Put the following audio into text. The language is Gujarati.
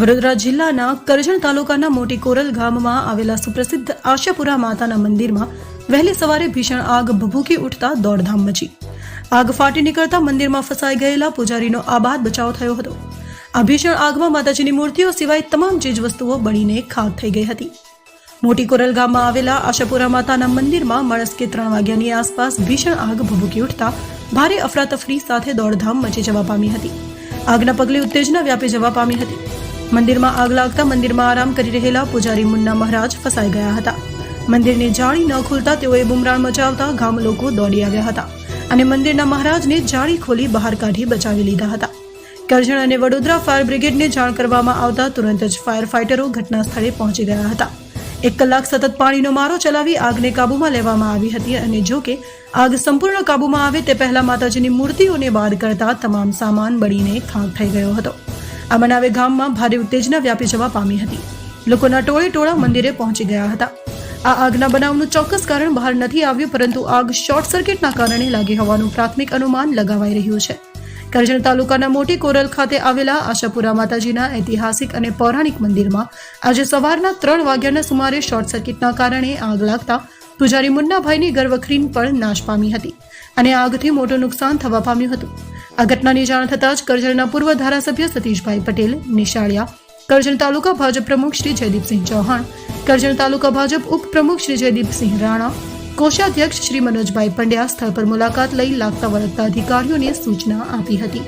વડોદરા જિલ્લાના કરજણ તાલુકાના મોટી કોરલ ગામમાં આવેલા સુપ્રસિદ્ધ આશાપુરા માતાના મંદિરમાં વહેલી સવારે ભીષણ આગ ભભૂકી ઉઠતા દોડધામ મચી. આગ ફાટી નીકળતા મંદિરમાં ફસાઈ ગયેલા પૂજારીનો આબાદ બચાવ થયો હતો. આ ભીષણ આગમાં માતાજીની મૂર્તિઓ સિવાય તમામ ચીજવસ્તુઓ બળીને ખાક થઈ ગઈ હતી. મોટી કોરલ ગામમાં આવેલા આશાપુરા માતાના મંદિરમાં મળસ્કે ત્રણ વાગ્યાની આસપાસ ભીષણ આગ ભભૂકી ઉઠતા ભારે અફરાતફરી સાથે દોડધામ મચી જવા પામી હતી. આગના પગલે ઉત્તેજના વ્યાપી જવા પામી હતી. મંદિરમાં આગ લાગતા મંદિરમાં આરામ કરી રહેલા પૂજારી મુન્ના મહારાજ ફસાઈ ગયા હતા. મંદિરની જાળી ન ખુલતા તેઓએ બુમરાણ મચાવતા ગામ લોકો દોડી આવ્યા હતા અને મંદિરના મહારાજને જાળી ખોલી બહાર કાઢી બચાવી લીધા હતા. કરજણ અને વડોદરા ફાયર બ્રિગેડને જાણ કરવામાં આવતા તુરંત જ ફાયર ફાઇટરો ઘટના સ્થળે પહોંચી ગયા હતા. એક કલાક સતત પાણીનો મારો ચલાવી આગને કાબૂમાં લેવામાં આવી હતી અને જો કે આગ સંપૂર્ણ કાબૂમાં આવે તે પહેલા માતાજીની મૂર્તિઓને બાદ કરતા તમામ સામાન બળીને ખાક થઈ ગયો હતો. આ બનાવે ગામમાં ભારે ઉત્તેજના વ્યાપી જવા પામી હતી. લોકોના ટોળે ટોળા મંદિરે પહોંચી ગયા હતા. આ આગના બનાવનું ચોક્કસ કારણ બહાર નથી આવ્યું, પરંતુ આગ શોર્ટ સર્કિટના કારણે લાગી હોવાનું પ્રાથમિક અનુમાન લગાવાઈ રહ્યું છે. કરજણ તાલુકાના મોટી કોરલ ખાતે આવેલા આશાપુરા માતાજીના ઐતિહાસિક અને પૌરાણિક મંદિરમાં આજે સવારના ત્રણ વાગ્યાના સુમારે શોર્ટ સર્કિટના કારણે આગ લાગતા પૂજારી મુન્નાભાઈની ગર્વખરીન પણ નાશ પામી હતી અને આગથી મોટું નુકસાન થવા પામ્યું હતું. આ ઘટનાની જાણ થતાં જ કરજણના પૂર્વ ધારાસભ્ય સતીશભાઈ પટેલ, નિશાળિયા, કરજણ તાલુકા ભાજપ પ્રમુખ શ્રી જયદીપસિંહ ચૌહાણ, કરજણ તાલુકા ભાજપ ઉપપ્રમુખ શ્રી જયદીપસિંહ રાણા, કોષાધ્યક્ષ શ્રી મનોજભાઈ પંડ્યા સ્થળ પર મુલાકાત લઈ લાગતા વળગતા અધિકારીઓને સૂચના આપી હતી.